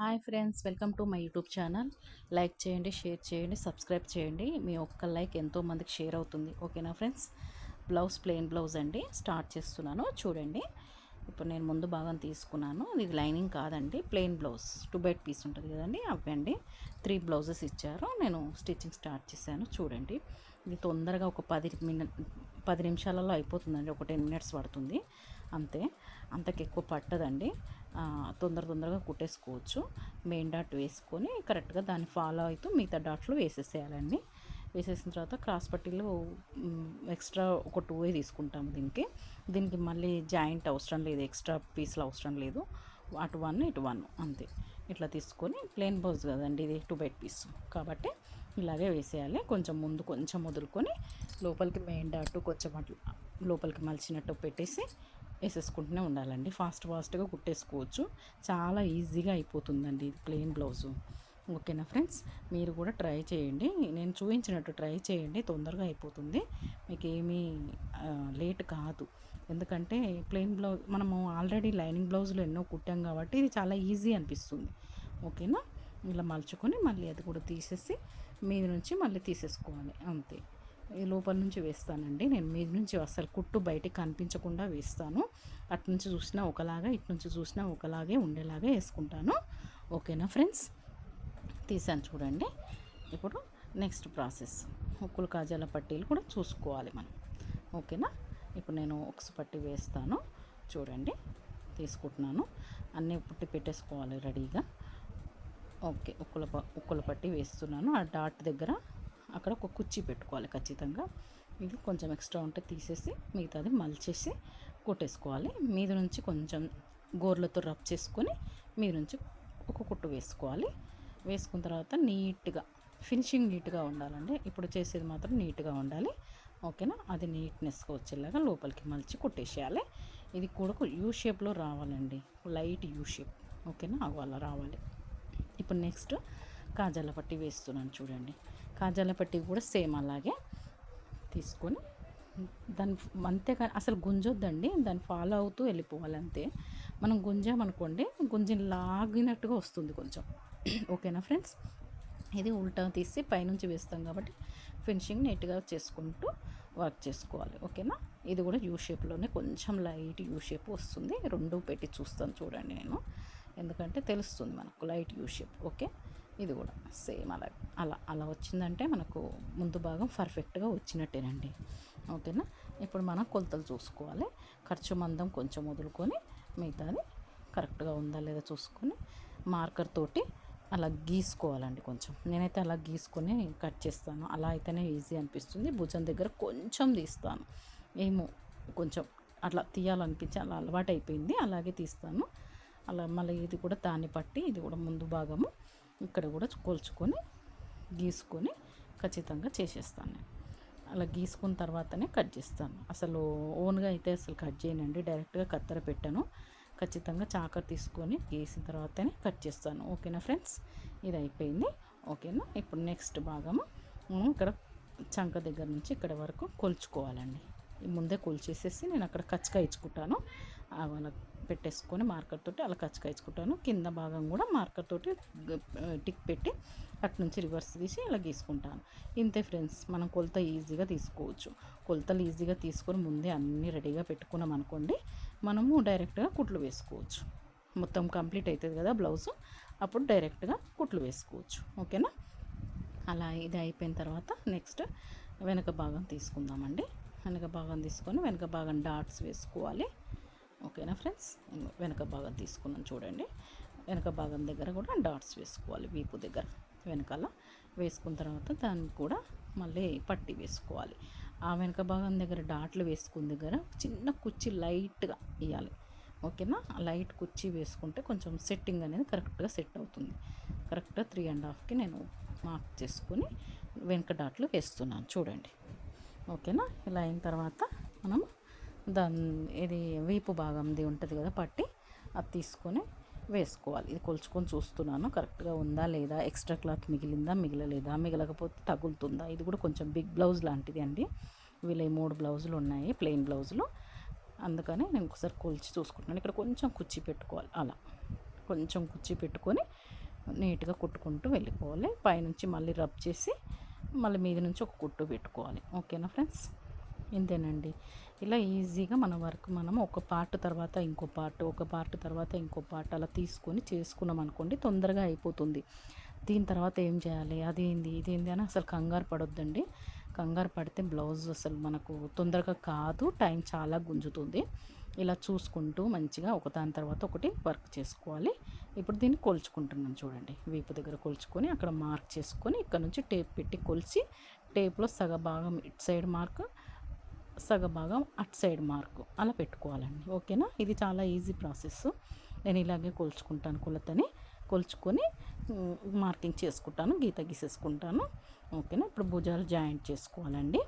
Hi friends welcome to my YouTube channel. Like చేయండి share చేయండి subscribe చేయండి. మీ ఒక్క లైక్ ఎంతో మందికి షేర్ అవుతుంది. ఓకేనా ఫ్రెండ్స్? బ్లౌజ్ ప్లెయిన్ బ్లౌజ్ అండి. స్టార్ట్ చేస్తున్నాను. చూడండి. ఇప్పుడు నేను ముందు భాగం తీసుకున్నాను. ఇది లైనింగ్ కాదండి. Plain blouse. Two bite piece ఉంటుంది కదండి. అవ్వండి త్రీ బ్లౌజెస్ ఇచ్చారు. నేను స్టిచ్చింగ్ స్టార్ట్ చేశాను. చూడండి. ఇది తొందరగా ఒక పది మినిట్ పది నిమిషాలలో అయిపోతుందండి. ఒక టెన్ మినిట్స్ పడుతుంది. అంతే. అంతకు ఎక్కువ పట్టదండి తొందర తొందరగా కుట్టేసుకోవచ్చు. మెయిన్ డాట్ వేసుకొని కరెక్ట్గా దాన్ని ఫాలో అవుతూ మిగతా డాట్లు వేసేసేయాలండి. వేసేసిన తర్వాత క్రాస్ పట్టీలు ఎక్స్ట్రా ఒక టూ తీసుకుంటాము దీనికి. దీనికి మళ్ళీ జాయింట్ అవసరం లేదు ఎక్స్ట్రా పీస్లు అవసరం లేదు. అటు వన్ ఇటు వన్ అంతే. ఇట్లా తీసుకొని ప్లెయిన్ బ్లౌజ్ కదండి ఇది టూ బైట్ పీస్. కాబట్టి ఇలాగే వేసేయాలి. కొంచెం ముందు కొంచెం వదులుకొని లోపలికి మెయిన్ డాట్ కొంచెం అట్లా లోపలికి మలిచినట్టు పెట్టేసి వేసేసుకుంటూనే ఉండాలండి. ఫాస్ట్ ఫాస్ట్గా కుట్టేసుకోవచ్చు. చాలా ఈజీగా అయిపోతుందండి ఇది ప్లెయిన్ బ్లౌజు. ఓకేనా ఫ్రెండ్స్? మీరు కూడా ట్రై చేయండి. నేను చూపించినట్టు ట్రై చేయండి. తొందరగా అయిపోతుంది. మీకు ఏమీ లేట్ కాదు. ఎందుకంటే ప్లెయిన్ బ్లౌజ్ మనము ఆల్రెడీ లైనింగ్ బ్లౌజులు ఎన్నో కుట్టాం కాబట్టి ఇది చాలా ఈజీ అనిపిస్తుంది. ఓకేనా? ఇలా మలుచుకొని మళ్ళీ అది కూడా తీసేసి మీద నుంచి మళ్ళీ తీసేసుకోవాలి. అంతే. ఈ లోపల నుంచి వేస్తానండి. నేను మీద నుంచి అసలు కుట్టు బయటికి కనిపించకుండా వేస్తాను. అటు నుంచి చూసినా ఒకలాగా ఇటు నుంచి చూసినా ఒకలాగే ఉండేలాగా వేసుకుంటాను. ఓకేనా ఫ్రెండ్స్? తీసాను చూడండి. ఇప్పుడు నెక్స్ట్ ప్రాసెస్. ఉక్కులు కాజాల పట్టీలు కూడా చూసుకోవాలి మనం. ఓకేనా? ఇప్పుడు నేను ఉక్స్ పట్టి వేస్తాను. చూడండి. తీసుకుంటున్నాను. అన్నీ పుట్టి పెట్టేసుకోవాలి రెడీగా. ఓకే. ఉక్కుల ప ఉక్కుల పట్టి వేస్తున్నాను. ఆ డాట్ దగ్గర అక్కడ ఒక కుర్చీ పెట్టుకోవాలి ఖచ్చితంగా. ఇది కొంచెం ఎక్స్ట్రా ఉంటే తీసేసి మిగతాది మలిచేసి కుట్టేసుకోవాలి. మీద నుంచి కొంచెం గోర్లతో రబ్ చేసుకొని మీద నుంచి ఒక కుట్టు వేసుకోవాలి. వేసుకున్న తర్వాత నీట్గా ఫినిషింగ్ నీట్గా ఉండాలండి. ఇప్పుడు చేసేది మాత్రం నీట్గా ఉండాలి. ఓకేనా? అది నీట్నెస్గా వచ్చేలాగా లోపలికి మలిచి కుట్టేసేయాలి. ఇది కూడా యూ షేప్లో రావాలండి. Light U shape. ఓకేనా? అవి అలా రావాలి. ఇప్పుడు నెక్స్ట్ కాజాల పట్టి వేస్తున్నాను చూడండి. కాజాల పట్టి కూడా సేమ్ అలాగే తీసుకొని దాని అంతేకాని అసలు గుంజొద్దండి. దాన్ని ఫాలో అవుతూ వెళ్ళిపోవాలి అంతే. మనం గుంజామనుకోండి గుంజిని లాగినట్టుగా వస్తుంది కొంచెం. ఓకేనా ఫ్రెండ్స్? ఇది ఉల్టా తీసి పైనుంచి వేస్తాం కాబట్టి ఫినిషింగ్ నీట్గా చేసుకుంటూ వర్క్ చేసుకోవాలి. ఓకేనా? ఇది కూడా యూ షేప్లోనే కొంచెం లైట్ యూ షేప్ వస్తుంది. రెండు పెట్టి చూస్తాను చూడండి నేను. ఎందుకంటే తెలుస్తుంది మనకు లైట్ యూ షేప్. ఓకే? ఇది కూడా సేమ్ అలా అలా అలా వచ్చిందంటే మనకు ముందు భాగం పర్ఫెక్ట్గా వచ్చినట్టేనండి. ఓకేనా? ఇప్పుడు మనం కొలతలు చూసుకోవాలి. ఖర్చు మందం కొంచెం వదులుకొని మిగతాది కరెక్ట్గా ఉందా లేదా చూసుకొని మార్కర్ తోటి అలా గీసుకోవాలండి కొంచెం. నేనైతే అలా గీసుకొని కట్ చేస్తాను. అలా అయితేనే ఈజీ అనిపిస్తుంది. భుజం దగ్గర కొంచెం తీస్తాను. ఏమో కొంచెం అట్లా తీయాలనిపించి అలా అలవాటు అయిపోయింది అలాగే తీస్తాను. అలా మళ్ళీ ఇది కూడా దాన్ని పట్టి ఇది కూడా ముందు భాగము ఇక్కడ కూడా కొలుచుకొని గీసుకొని ఖచ్చితంగా చేసేస్తాను నేను. అలా గీసుకున్న తర్వాతనే కట్ చేస్తాను. అసలు ఓన్గా అయితే అసలు కట్ చేయనండి. డైరెక్ట్గా కత్తెర పెట్టాను. ఖచ్చితంగా చాకర్ తీసుకొని గీసిన తర్వాతనే కట్ చేస్తాను. ఓకేనా ఫ్రెండ్స్? ఇది అయిపోయింది. ఓకేనా? ఇప్పుడు నెక్స్ట్ భాగము. ఇక్కడ చంక దగ్గర నుంచి ఇక్కడ వరకు కొలుచుకోవాలండి. ముందే కొలిచేసేసి నేను అక్కడ కచ్చగా ఇచ్చుకుంటాను. వాళ్ళ పెట్టేసుకొని మార్కర్ తోటి అలా కచ్చకాయించుకుంటాను ఇచ్చుకుంటాను కింద భాగం కూడా మార్కర్ తోటి టిక్ పెట్టి అటు నుంచి రివర్స్ తీసి ఇలా గీసుకుంటాను. ఇంతే ఫ్రెండ్స్ మనం కొలత ఈజీగా తీసుకోవచ్చు. కొలతలు ఈజీగా తీసుకొని ముందే అన్నీ రెడీగా పెట్టుకున్నాం అనుకోండి మనము డైరెక్ట్గా కుట్లు వేసుకోవచ్చు. మొత్తం కంప్లీట్ అవుతుంది కదా బ్లౌజు అప్పుడు డైరెక్ట్గా కుట్లు వేసుకోవచ్చు. ఓకేనా? అలా ఇది అయిపోయిన తర్వాత నెక్స్ట్ వెనక భాగం తీసుకుందామండి. వెనక భాగం తీసుకొని వెనక భాగం డాట్స్ వేసుకోవాలి. ఓకేనా ఫ్రెండ్స్? వెనక భాగం తీసుకున్నాను చూడండి. వెనక భాగం దగ్గర కూడా డాట్స్ వేసుకోవాలి వీపు దగ్గర. వెనకాల వేసుకున్న తర్వాత దాన్ని కూడా మళ్ళీ పట్టి వేసుకోవాలి. ఆ వెనక భాగం దగ్గర డాట్లు వేసుకున్న దగ్గర చిన్న కుర్చీ లైట్గా ఇవ్వాలి ఓకేనా? లైట్ కుర్చీ వేసుకుంటే కొంచెం సెట్టింగ్ అనేది కరెక్ట్గా సెట్ అవుతుంది. కరెక్ట్గా త్రీ అండ్ హాఫ్కి నేను మార్క్ చేసుకొని వెనక డాట్లు వేస్తున్నాను చూడండి. ఓకేనా? ఇలా అయిన తర్వాత మనం దాని ఇది వీపు భాగంది ఉంటుంది కదా పట్టి అది తీసుకొని వేసుకోవాలి. ఇది కొలుచుకొని చూస్తున్నాను. కరెక్ట్గా ఉందా లేదా? ఎక్స్ట్రా క్లాత్ మిగిలిందా మిగలలేదా? మిగలకపోతే తగులుతుందా? ఇది కూడా కొంచెం బిగ్ బ్లౌజ్ లాంటిది అండి. వీళ్ళ మూడు బ్లౌజులు ఉన్నాయి ప్లెయిన్ బ్లౌజులు. అందుకని నేను ఒకసారి కొలిచి చూసుకుంటున్నాను. ఇక్కడ కొంచెం కుర్చీ పెట్టుకోవాలి. అలా. కొంచెం కుర్చీ పెట్టుకొని నీట్గా కుట్టుకుంటూ వెళ్ళిపోవాలి. పైనుంచి మళ్ళీ రబ్ చేసి మళ్ళీ మీద నుంచి ఒక కుట్టు పెట్టుకోవాలి. ఓకేనా ఫ్రెండ్స్? ఇంతేనండి. ఇలా ఈజీగా మన వర్క్ మనం ఒక పార్ట్ తర్వాత ఇంకో పార్ట్ ఒక పార్ట్ తర్వాత ఇంకో పార్ట్ అలా తీసుకొని చేసుకున్నాం అనుకోండి తొందరగా అయిపోతుంది. దీని తర్వాత ఏం చేయాలి? అదేంది? ఇదేంది అని అసలు కంగారు పడొద్దండి. కంగారు పడితే బ్లౌజ్ అసలు మనకు తొందరగా కాదు టైం చాలా గుంజుతుంది. ఇలా చూసుకుంటూ మంచిగా ఒక దాని తర్వాత ఒకటి వర్క్ చేసుకోవాలి. ఇప్పుడు దీన్ని కొలుచుకుంటున్నాను చూడండి. వీపు దగ్గర కొలుచుకొని అక్కడ మార్క్ చేసుకొని ఇక్కడ నుంచి టేప్ పెట్టి కొలిచి టేప్లో సగ భాగం ఇటు సైడ్ మార్క్ సగభాగం అట్ అటు సైడ్ మార్కు. అలా పెట్టుకోవాలండి. ఓకేనా? ఇది చాలా ఈజీ ప్రాసెస్ నేను ఇలాగే కొలుచుకుంటాను కొలతని. కొలుచుకొని మార్కింగ్ చేసుకుంటాను. గీత గీసేసుకుంటాను. ఓకేనా? ఇప్పుడు భుజాలు జాయింట్ చేసుకోవాలండి.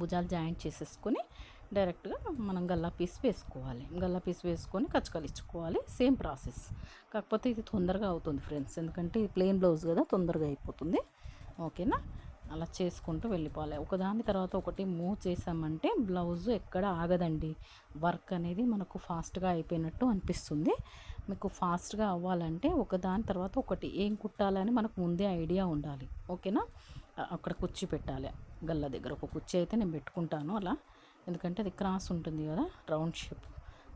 భుజాలు జాయింట్ చేసేసుకొని డైరెక్ట్గా మనం గల్లా పీస్ వేసుకోవాలి. గల్లా పీస్ వేసుకొని కచ్చకలిచ్చుకోవాలి సేమ్ ప్రాసెస్. కాకపోతే ఇది తొందరగా అవుతుంది ఫ్రెండ్స్. ఎందుకంటే ఇది ప్లెయిన్ బ్లౌజ్ కదా తొందరగా అయిపోతుంది. ఓకేనా? అలా చేసుకుంటూ వెళ్ళిపోవాలి. ఒకదాని తర్వాత ఒకటి మూవ్ చేసామంటే బ్లౌజ్ ఎక్కడ ఆగదండి. వర్క్ అనేది మనకు ఫాస్ట్గా అయిపోయినట్టు అనిపిస్తుంది. మీకు ఫాస్ట్గా అవ్వాలంటే ఒకదాని తర్వాత ఒకటి ఏం కుట్టాలని మనకు ముందే ఐడియా ఉండాలి. ఓకేనా? అక్కడ కుర్చీ పెట్టాలి. గల్ల దగ్గర ఒక కుర్చీ అయితే నేను పెట్టుకుంటాను అలా. ఎందుకంటే అది క్రాస్ ఉంటుంది కదా రౌండ్ షేప్.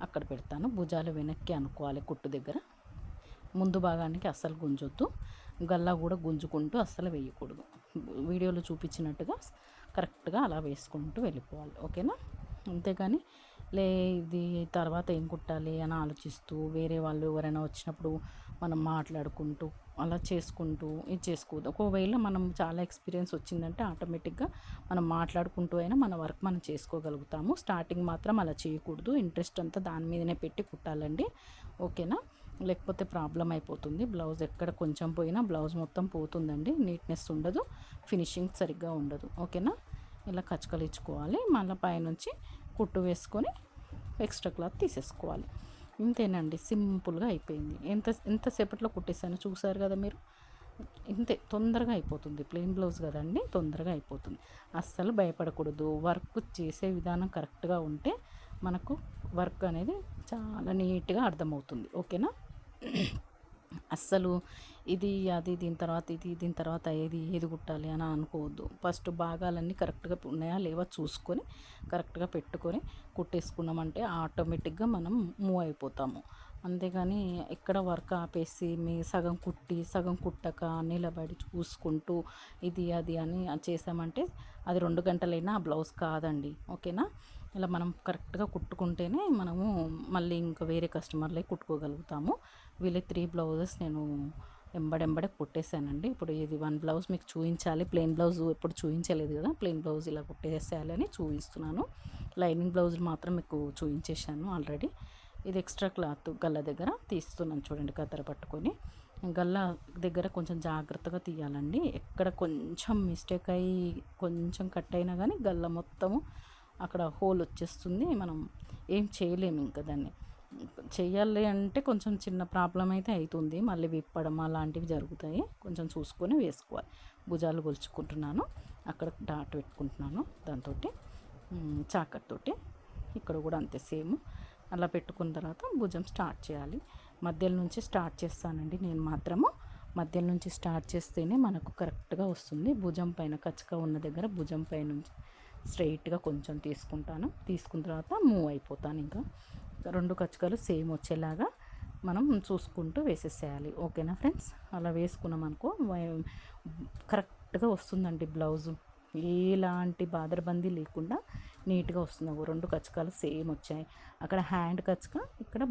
అక్కడ పెడతాను. భుజాలు వెనక్కి అనుకోవాలి కుట్టు దగ్గర. ముందు భాగానికి అస్సలు గుంజొద్దు. గల్లా కూడా గుంజుకుంటూ అస్సలు వేయకూడదు. వీడియోలో చూపించినట్టుగా కరెక్ట్గా అలా వేసుకుంటూ వెళ్ళిపోవాలి. ఓకేనా? అంతేగాని లే ఇది తర్వాత ఏం కుట్టాలి అని ఆలోచిస్తూ వేరే వాళ్ళు ఎవరైనా వచ్చినప్పుడు మనం మాట్లాడుకుంటూ అలా చేసుకుంటూ ఇది చేసుకోవద్దు. ఒకవేళ మనం చాలా ఎక్స్పీరియన్స్ వచ్చిందంటే ఆటోమేటిక్గా మనం మాట్లాడుకుంటూ అయినా మన వర్క్ మనం చేసుకోగలుగుతాము. స్టార్టింగ్ మాత్రం అలా చేయకూడదు. ఇంట్రెస్ట్ అంతా దాని మీదనే పెట్టి కుట్టాలండి. ఓకేనా? లేకపోతే ప్రాబ్లం అయిపోతుంది. బ్లౌజ్ ఎక్కడ కొంచెం పోయినా బ్లౌజ్ మొత్తం పోతుందండి. నీట్నెస్ ఉండదు. ఫినిషింగ్ సరిగ్గా ఉండదు. ఓకేనా? ఇలా కచ్చకలిచ్చుకోవాలి మళ్ళీ పైనుంచి కుట్టు వేసుకొని ఎక్స్ట్రా క్లాత్ తీసేసుకోవాలి. ఇంతేనండి. సింపుల్గా అయిపోయింది. ఎంత ఎంతసేపట్లో కుట్టేసాను చూసారు కదా మీరు? ఇంతే. తొందరగా అయిపోతుంది. ప్లెయిన్ బ్లౌజ్ కదండి. తొందరగా అయిపోతుంది. అస్సలు భయపడకూడదు. వర్క్ చేసే విధానం కరెక్ట్గా ఉంటే మనకు వర్క్ అనేది చాలా నీట్గా అర్థమవుతుంది. ఓకేనా? అస్సలు ఇది అది దీని తర్వాత ఇది దీని తర్వాత ఏది ఏది కుట్టాలి అని అనుకోవద్దు. ఫస్ట్ భాగాలన్నీ కరెక్ట్గా ఉన్నాయా లేవా చూసుకొని కరెక్ట్గా పెట్టుకొని కుట్టేసుకున్నామంటే ఆటోమేటిక్గా మనం మూవ్ అయిపోతాము. అంతేగాని ఎక్కడ వర్క్ ఆపేసి మీ సగం కుట్టి సగం కుట్టక నిలబడి చూసుకుంటూ ఇది అది అని చేసామంటే అది రెండు గంటలైనా ఆ బ్లౌజ్ కాదండి. ఓకేనా? ఇలా మనం కరెక్ట్గా కుట్టుకుంటేనే మనము మళ్ళీ ఇంకా వేరే కస్టమర్లే కుట్టుకోగలుగుతాము. వీళ్ళకి త్రీ బ్లౌజెస్ నేను ఎంబడెంబడే కుట్టేశానండి. ఇప్పుడు ఇది వన్ బ్లౌజ్ మీకు చూపించాలి ప్లెయిన్ బ్లౌజ్ ఎప్పుడు చూపించలేదు కదా ప్లెయిన్ బ్లౌజ్ ఇలా కుట్టేసేయాలని చూపిస్తున్నాను లైనింగ్ బ్లౌజ్ మాత్రం మీకు చూపించేశాను ఆల్రెడీ. ఇది ఎక్స్ట్రా క్లాత్ గల్ల దగ్గర తీస్తున్నాను చూడండి కత్తెర పట్టుకొని. గల్ల దగ్గర కొంచెం జాగ్రత్తగా తీయాలండి. ఎక్కడ కొంచెం మిస్టేక్ అయ్యి కొంచెం కట్ అయినా కానీ గల్ల మొత్తము అక్కడ హోల్ వచ్చేస్తుంది. మనం ఏం చేయలేము ఇంకా దాన్ని. చెయ్యాలి అంటే కొంచెం చిన్న ప్రాబ్లం అయితే అవుతుంది మళ్ళీ విప్పడం అలాంటివి జరుగుతాయి. కొంచెం చూసుకొని వేసుకోవాలి. భుజాలు కొలుచుకుంటున్నాను అక్కడ డాట్ పెట్టుకుంటున్నాను దాంతో చాకట్తోటి ఇక్కడ కూడా అంతే సేమ్. అలా పెట్టుకున్న తర్వాత భుజం స్టార్ట్ చేయాలి. మధ్యలో నుంచి స్టార్ట్ చేస్తానండి నేను మాత్రము. మధ్యలో నుంచి స్టార్ట్ చేస్తేనే మనకు కరెక్ట్గా వస్తుంది. భుజం పైన కచ్చగా ఉన్న దగ్గర భుజం పైన నుంచి స్ట్రైట్గా కొంచెం తీసుకుంటాను. తీసుకున్న తర్వాత మూవ్ అయిపోతాను ఇంకా. రెండు కచ్చకలు సేమ్ వచ్చేలాగా మనం చూసుకుంటూ వేసేసేయాలి. ఓకేనా ఫ్రెండ్స్? అలా వేసుకున్నాం అనుకో కరెక్ట్గా వస్తుందండి బ్లౌజు. ఎలాంటి బాదరబందీ లేకుండా నీట్గా వస్తుంది. రెండు కచ్చకాలు సేమ్ వచ్చాయి. అక్కడ హ్యాండ్ కచ్చక ఇక్కడ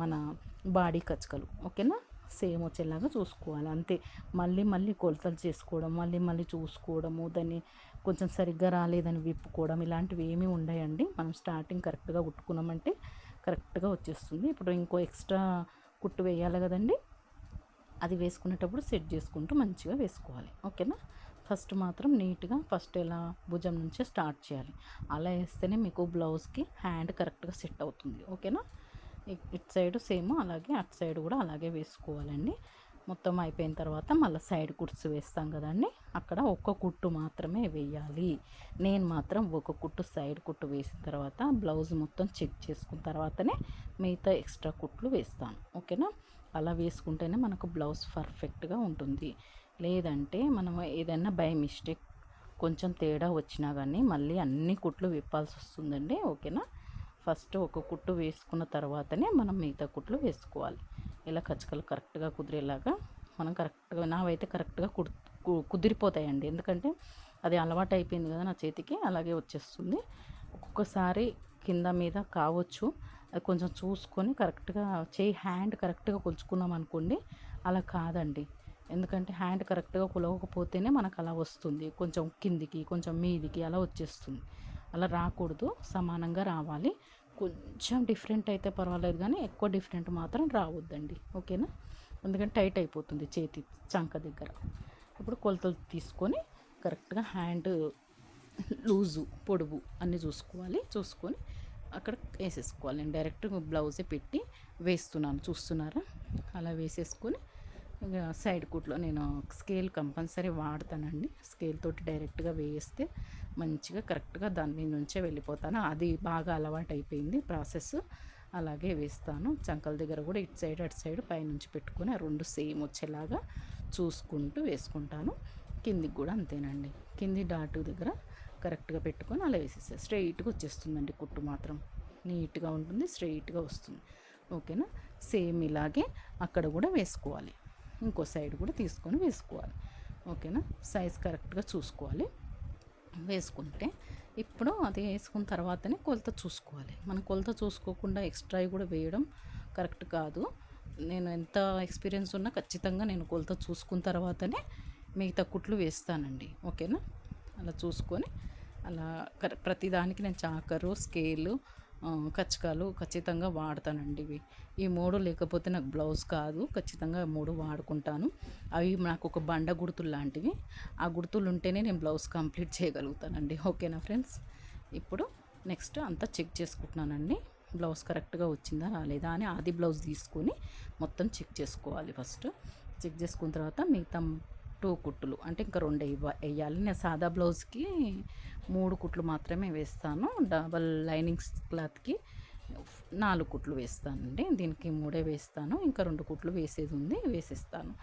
మన బాడీ కచ్చకలు. ఓకేనా? సేమ్ వచ్చేలాగా చూసుకోవాలి. అంతే. మళ్ళీ మళ్ళీ కొలతలు చేసుకోవడం మళ్ళీ మళ్ళీ చూసుకోవడము దాన్ని కొంచెం సరిగ్గా రాలేదని విప్పుకోవడం ఇలాంటివి ఏమీ ఉండయండి. మనం స్టార్టింగ్ కరెక్ట్గా కుట్టుకున్నామంటే కరెక్ట్గా వచ్చేస్తుంది. ఇప్పుడు ఇంకో ఎక్స్ట్రా కుట్టు వేయాలి కదండి. అది వేసుకునేటప్పుడు సెట్ చేసుకుంటూ మంచిగా వేసుకోవాలి. ఓకేనా? ఫస్ట్ మాత్రం నీట్గా ఫస్ట్ ఎలా భుజం నుంచే స్టార్ట్ చేయాలి. అలా వేస్తేనే మీకు బ్లౌజ్కి హ్యాండ్ కరెక్ట్గా సెట్ అవుతుంది. ఓకేనా? ఇటు సైడ్ సేమ్ అలాగే అటు సైడ్ కూడా అలాగే వేసుకోవాలండి. మొత్తం అయిపోయిన తర్వాత మళ్ళీ సైడ్ కుట్స్ వేస్తాం కదండి. అక్కడ ఒక్క కుట్టు మాత్రమే వేయాలి. నేను మాత్రం ఒక కుట్టు సైడ్ కుట్టు వేసిన తర్వాత బ్లౌజ్ మొత్తం చెక్ చేసుకున్న తర్వాతనే మిగతా ఎక్స్ట్రా కుట్లు వేస్తాను. ఓకేనా? అలా వేసుకుంటేనే మనకు బ్లౌజ్ పర్ఫెక్ట్గా ఉంటుంది. లేదంటే మనం ఏదైనా బై మిస్టేక్ కొంచెం తేడా వచ్చినా కానీ మళ్ళీ అన్ని కుట్లు విప్పాల్సి వస్తుందండి. ఓకేనా? ఫస్ట్ ఒక కుట్టు వేసుకున్న తర్వాతనే మనం మిగతా కుట్లు వేసుకోవాలి. ఇలా కచ్చకలు కరెక్ట్గా కుదిరేలాగా మనం కరెక్ట్గా నావైతే కరెక్ట్గా కుడు కుదిరిపోతాయండి. ఎందుకంటే అది అలవాటు అయిపోయింది కదా నా చేతికి అలాగే వచ్చేస్తుంది. ఒక్కొక్కసారి కింద మీద కావచ్చు అది కొంచెం చూసుకొని కరెక్ట్గా చేయి హ్యాండ్ కరెక్ట్గా కొలుచుకున్నాం అనుకోండి అలా కాదండి. ఎందుకంటే హ్యాండ్ కరెక్ట్గా కొలవకపోతేనే మనకు అలా వస్తుంది. కొంచెం కిందికి కొంచెం మీదికి అలా వచ్చేస్తుంది. అలా రాకూడదు. సమానంగా రావాలి. కొంచెం డిఫరెంట్ అయితే పర్వాలేదు కానీ ఎక్కువ డిఫరెంట్ మాత్రం రావద్దండి. ఓకేనా? ఎందుకంటే టైట్ అయిపోతుంది చేతి చంక దగ్గర. ఇప్పుడు కొలతలు తీసుకొని కరెక్ట్గా హ్యాండ్ లూజు పొడవు అన్నీ చూసుకోవాలి. చూసుకొని అక్కడ వేసేసుకోవాలి. నేను డైరెక్ట్ బ్లౌజే పెట్టి వేస్తున్నాను. చూస్తున్నారా? అలా వేసేసుకొని సైడ్ కుట్లో నేను స్కేల్ కంపల్సరీ వాడతానండి. స్కేల్ తోటి డైరెక్ట్గా వేస్తే మంచిగా కరెక్ట్గా దాని మీద నుంచే వెళ్ళిపోతాను. అది బాగా అలవాటు అయిపోయింది ప్రాసెస్. అలాగే వేస్తాను. చంకల దగ్గర కూడా ఇటు సైడ్ అటు సైడ్ పైనుంచి పెట్టుకుని ఆ రెండు సేమ్ వచ్చేలాగా చూసుకుంటూ వేసుకుంటాను. కిందికి కూడా అంతేనండి. కింది డాటు దగ్గర కరెక్ట్గా పెట్టుకొని అలా వేసేస్తాను స్ట్రైట్గా వచ్చేస్తుందండి కుట్టు మాత్రం. నీట్గా ఉంటుంది స్ట్రైట్గా వస్తుంది. ఓకేనా? సేమ్ ఇలాగే అక్కడ కూడా వేసుకోవాలి. ఇంకో సైడ్ కూడా తీసుకొని వేసుకోవాలి. ఓకేనా? సైజ్ కరెక్ట్గా చూసుకోవాలి. వేసుకుంటే ఇప్పుడు అది వేసుకున్న తర్వాతనే కొలత చూసుకోవాలి. మనం కొలత చూసుకోకుండా ఎక్స్ట్రా కూడా వేయడం కరెక్ట్ కాదు. నేను ఎంత ఎక్స్పీరియన్స్ ఉన్నా ఖచ్చితంగా నేను కొలత చూసుకున్న తర్వాతనే మిగతా కుట్లు వేస్తానండి. ఓకేనా? అలా చూసుకొని అలా ప్రతిదానికి నేను చాకరు స్కేలు కచ్చకాలు ఖచ్చితంగా వాడతానండి ఇవి. ఈ మూడు లేకపోతే నాకు బ్లౌజ్ కాదు ఖచ్చితంగా మూడు వాడుకుంటాను. అవి నాకు ఒక బండ గుర్తులు లాంటివి. ఆ గుర్తులు ఉంటేనే నేను బ్లౌజ్ కంప్లీట్ చేయగలుగుతానండి. ఓకేనా ఫ్రెండ్స్? ఇప్పుడు నెక్స్ట్ అంతా చెక్ చేసుకుంటున్నానండి. బ్లౌజ్ కరెక్ట్గా వచ్చిందా రాలేదా అని ఆది బ్లౌజ్ తీసుకొని మొత్తం చెక్ చేసుకోవాలి ఫస్ట్. చెక్ చేసుకున్న తర్వాత మిగతా టూ కుట్టులు. అంటే ఇంకా రెండు వేయాలి నేను సాదా బ్లౌజ్కి మూడు కుట్లు మాత్రమే వేస్తాను. డబల్ లైనింగ్స్ క్లాత్కి నాలుగు కుట్లు వేస్తానండి. దీనికి మూడే వేస్తాను. ఇంకా రెండు కుట్లు వేసేది ఉంది వేసేస్తాను.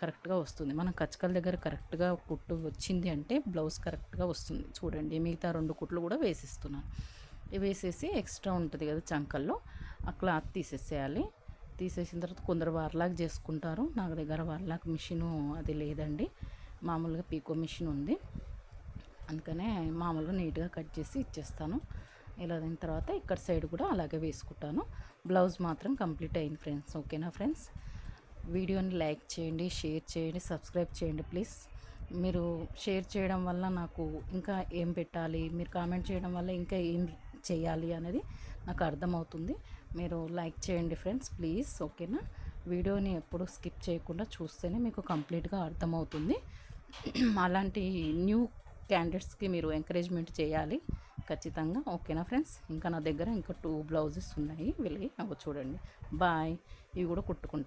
కరెక్ట్గా వస్తుంది. మనం కచ్చకల దగ్గర కరెక్ట్గా కుట్టు వచ్చింది అంటే బ్లౌజ్ కరెక్ట్గా వస్తుంది. చూడండి మిగతా రెండు కుట్లు కూడా వేసేస్తున్నాను. వేసేసి ఎక్స్ట్రా ఉంటుంది కదా చంకల్లో ఆ క్లాత్ తీసేసేయాలి. తీసేసిన తర్వాత కొందరు వార్లాక్ చేసుకుంటారు. నా దగ్గర వార్లాక్ మిషను అది లేదండి. మామూలుగా పీకో మిషన్ ఉంది. అందుకనే మామూలుగా నీట్గా కట్ చేసి ఇచ్చేస్తాను. ఇలా అయిన తర్వాత ఇక్కడ సైడ్ కూడా అలాగే వేసుకుంటాను. బ్లౌజ్ మాత్రం కంప్లీట్ అయింది ఫ్రెండ్స్. ఓకేనా ఫ్రెండ్స్? వీడియోని లైక్ చేయండి షేర్ చేయండి సబ్స్క్రైబ్ చేయండి ప్లీజ్. మీరు షేర్ చేయడం వల్ల నాకు ఇంకా ఏం పెట్టాలి? మీరు కామెంట్ చేయడం వల్ల ఇంకా ఏం చేయాలి అనేది నాకు అర్థమవుతుంది. మీరు లైక్ చేయండి ఫ్రెండ్స్ ప్లీజ్ ఓకేనా? వీడియోని ఎప్పుడు స్కిప్ చేయకుండా చూస్తేనే మీకు కంప్లీట్గా అర్థమవుతుంది. అలాంటి న్యూ క్యాండిడేట్స్కి మీరు ఎంకరేజ్మెంట్ చేయాలి ఖచ్చితంగా ఓకేనా ఫ్రెండ్స్? ఇంకా నా దగ్గర ఇంకా టూ బ్లౌజెస్ ఉన్నాయి వెళ్ళి అవి చూడండి. బాయ్. ఇవి కూడా కుట్టుకుంటాను